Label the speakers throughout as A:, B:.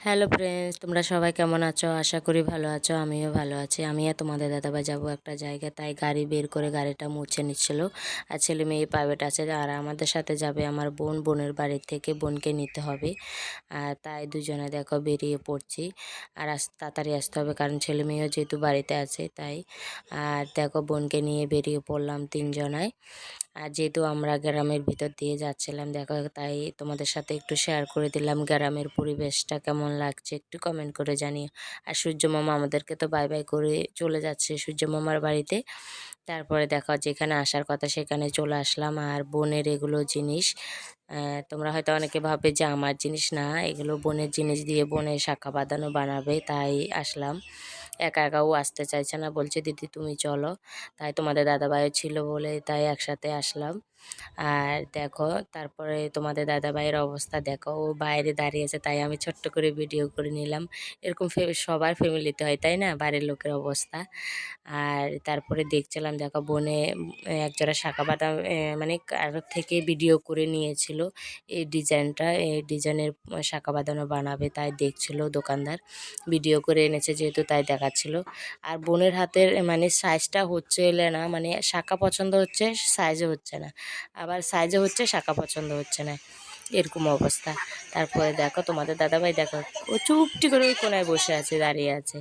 A: Hello friends, তোমরা সবাই কেমন আছো? আশা করি ভালো আছো, আমিও ভালো আছি। আমি আর তোমাদের দাদাভাই যাব একটা জায়গায়, তাই গাড়ি বের করে গাড়িটা মুছে নিচ্ছিল। আর ছেলে মেয়ে প্রাইভেট আছে, আর আমাদের সাথে যাবে আমার বোন, বোনের বাড়ি থেকে বোনকে নিতে হবে। আর তাই দুজনে দেখো বেরিয়ে পড়ছি। আর আস, তাড়াতাড়ি আসতে হবে, কারণ ছেলে মেয়েও যেহেতু বাড়িতে আছে, তাই। আর দেখো বোনকে নিয়ে বেরিয়ে পড়লাম তিনজনায়। আর যেহেতু আমরা গ্রামের ভিতর দিয়ে যাচ্ছিলাম, দেখো তাই তোমাদের সাথে একটু শেয়ার করে দিলাম গ্রামের পরিবেশটা কেমন লাগছে একটু কমেন্ট করে জানিও। আর সূর্য মামা আমাদেরকে তো বাই বাই করে চলে যাচ্ছে সূর্য মামার বাড়িতে। তারপরে দেখো যেখানে আসার কথা সেখানে চলে আসলাম। আর বোনের এগুলো জিনিস তোমরা হয়তো অনেকে ভাবে যে আমার জিনিস না, এগুলো বোনের জিনিস দিয়ে বোনের শাখা বাঁধানো বানাবে, তাই আসলাম। একা একাও আসতে চাইছে না, বলছে, দিদি, তুমি চলো। তাই তোমাদের দাদাভাইও ছিল বলে তাই একসাথে আসলাম। আর দেখো, তারপরে তোমাদের দাদা ভাইয়ের অবস্থা দেখো, ও বাইরে দাঁড়িয়ে আছে, তাই আমি ছোট্ট করে ভিডিও করে নিলাম। এরকম সবার ফ্যামিলিতে হয়, তাই না? বাড়ির লোকের অবস্থা। আর তারপরে দেখছিলাম, দেখো, বনে একজোড়া শাখা বাদাম মানে কার থেকে ভিডিও করে নিয়েছিল। এই ডিজাইনটা, এই ডিজাইনের শাখা বাঁধানো বানাবে, তাই দেখছিল দোকানদার। ভিডিও করে এনেছে যেহেতু, তাই দেখাচ্ছিল। আর বোনের হাতের মানে সাইজটা হচ্ছে না মানে শাখা পছন্দ হচ্ছে সাইজও হচ্ছে না। আবার সাইজও হচ্ছে, শাখা পছন্দ হচ্ছে না। এরকম অবস্থা। তারপরে দেখো, তোমাদের দাদাভাই দেখো, ও চুপটি করে ওই কোনায় বসে আছে, দাঁড়িয়ে আছে।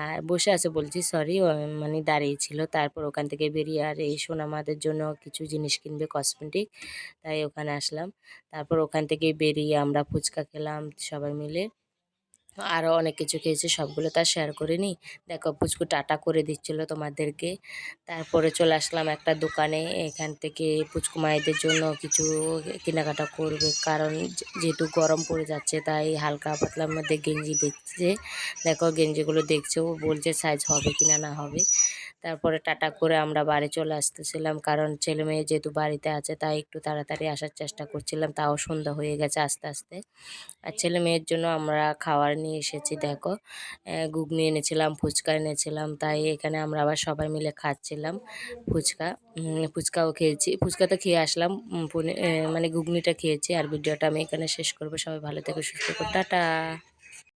A: আর বসে আছে বলছি সরি মানে দাঁড়িয়ে ছিল। তারপর ওখান থেকে বেরিয়ে আর এই শোন আমাদের জন্য কিছু জিনিস কিনবে কসমেটিক তাই ওখানে আসলাম। তারপর ওখান থেকে বেরিয়ে আমরা ফুচকা খেলাম সবাই মিলে। আরও অনেক কিছু খেয়েছি, সবগুলো তার শেয়ার করে নিই দেখো, পুচকু টাটা করে দিচ্ছিল তোমাদেরকে। তারপরে চলে আসলাম একটা দোকানে, এখান থেকে পুচকু মায়েদের জন্য কিছু কেনাকাটা করবে। কারণ যেহেতু গরম পড়ে যাচ্ছে, তাই হালকা পাতলার মধ্যে গেঞ্জি দেখছে। দেখো, গেঞ্জিগুলো দেখছে, ও বলছে সাইজ হবে কিনা না হবে। তারপরে টাটা করে আমরা বাড়ি চলে আসতেছিলাম। কারণ ছেলে মেয়ে যেহেতু বাড়িতে আছে তাই একটু তাড়াতাড়ি আসার চেষ্টা করছিলাম তাও সন্ধ্যা হয়ে গেছে আস্তে আস্তে। আর ছেলে মেয়ের জন্য আমরা খাবার নিয়ে এসেছি দেখো। ঘুগনি এনেছিলাম ফুচকা এনেছিলাম তাই এখানে আমরা আবার সবাই মিলে খাচ্ছিলাম ফুচকা। ফুচকাও খেয়েছি। ফুচকা তো খেয়ে আসলাম মানে ঘুগনিটা খেয়েছি। আর ভিডিওটা আমি এখানে শেষ করব। সবাই ভালো থেকে সুস্থ করে টাটা।